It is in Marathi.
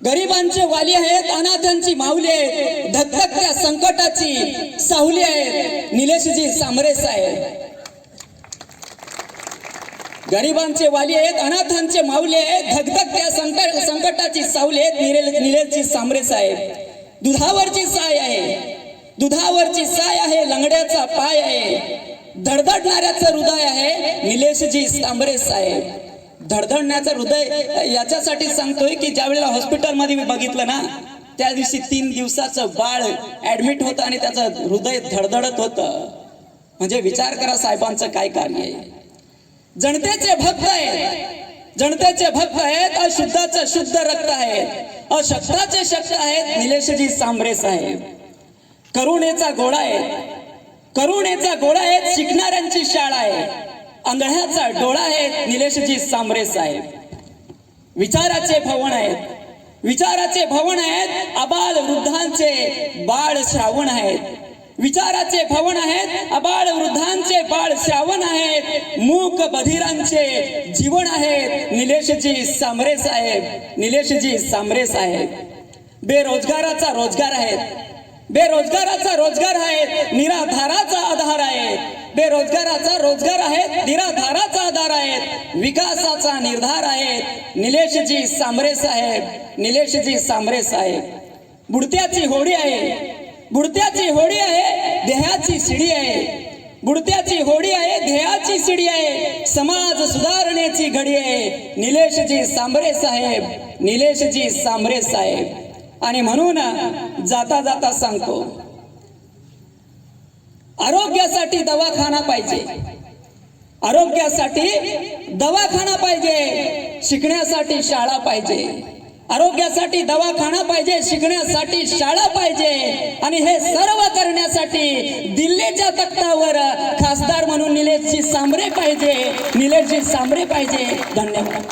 गरिबांचे वाली आहेत अनाथांची माऊली आहेत धगधगत्या संकटाची सावली आहेत. निलेशजी सामरेस साहेब. गरिबांचे वाली आहेत अनाथांचे माऊली आहेत धगधगत्या संकट संकटाची सावली आहेत निरेल निलेशजी सामरेस साहेब. दुधावरची साय आहे. दुधावरची साय आहे लंगड्याचा पाय आहे. धडधडणाऱ्याचं हृदय आहे निलेशजी सांबरे साहेब. धडधडण्याचं हृदय याच्यासाठी सांगतोय की ज्या वेळेला हॉस्पिटलमध्ये मी बघितलं ना त्या दिवशी तीन दिवसाचं बाळ ऍडमिट होतं आणि त्याचं हृदय धडधडत होतं. म्हणजे विचार करा साहेबांचं काय कार्य आहे. जनतेचे भक्त आहेत. जनतेचे भक्त आहेत. अशुद्धाचं शुद्ध रक्त आहेत. अशक्ताचे शक्त आहेत. निलेशजी सांबरे साहेब. करुणेचा घोडा आहे करुणेचा घोडा आहे शिकणाऱ्यांची शाळा आहे. आंधळ्याचा डोळा आहे निलेशजी सांबरे साहेब. विचाराचे भवन आहेत. विचाराचे भवन आहेत अबाल वृद्धांचे बाळ श्रावण आहेत. विचाराचे भवन आहेत आबाळ वृद्धांचे बाळ श्रावण आहेत. मूक बधिरांचे जीवन आहेत निलेशजी सांबरे साहेब. निलेशजी सांबरे साहेब. बेरोजगाराचा रोजगार आहेत. बेरोजगाराचा रोजगार आहे निराधाराचा आधार आहे बेरोजगाराचा रोजगार आहे निराधाराचा आधार आहे विकासाचा निर्धार आहे निलेशजी सांबरे साहेब निलेशजी सांबरे साहेब. बुडत्याची होडी आहे बुडत्याची होडी आहे देहाची शिडी आहे. बुडत्याची होडी आहे ध्येयाची शिडी आहे समाज सुधारणेची घडी आहे. निलेशजी सांबरे साहेब निलेशजी सांबरे साहेब. आणि म्हणून जाता जाता सांगतो आरोग्यासाठी दवाखाना पाहिजे. आरोग्यासाठी दवाखाना पाहिजे. शिकण्यासाठी शाळा पाहिजे. आरोग्यासाठी दवाखाना पाहिजे शिकण्यासाठी शाळा पाहिजे. आणि हे सर्व करण्यासाठी दिल्लीच्या तख्तावर खासदार म्हणून निलेशजी सांबरे पाहिजे. निलेशजी सांबरे पाहिजे. धन्यवाद.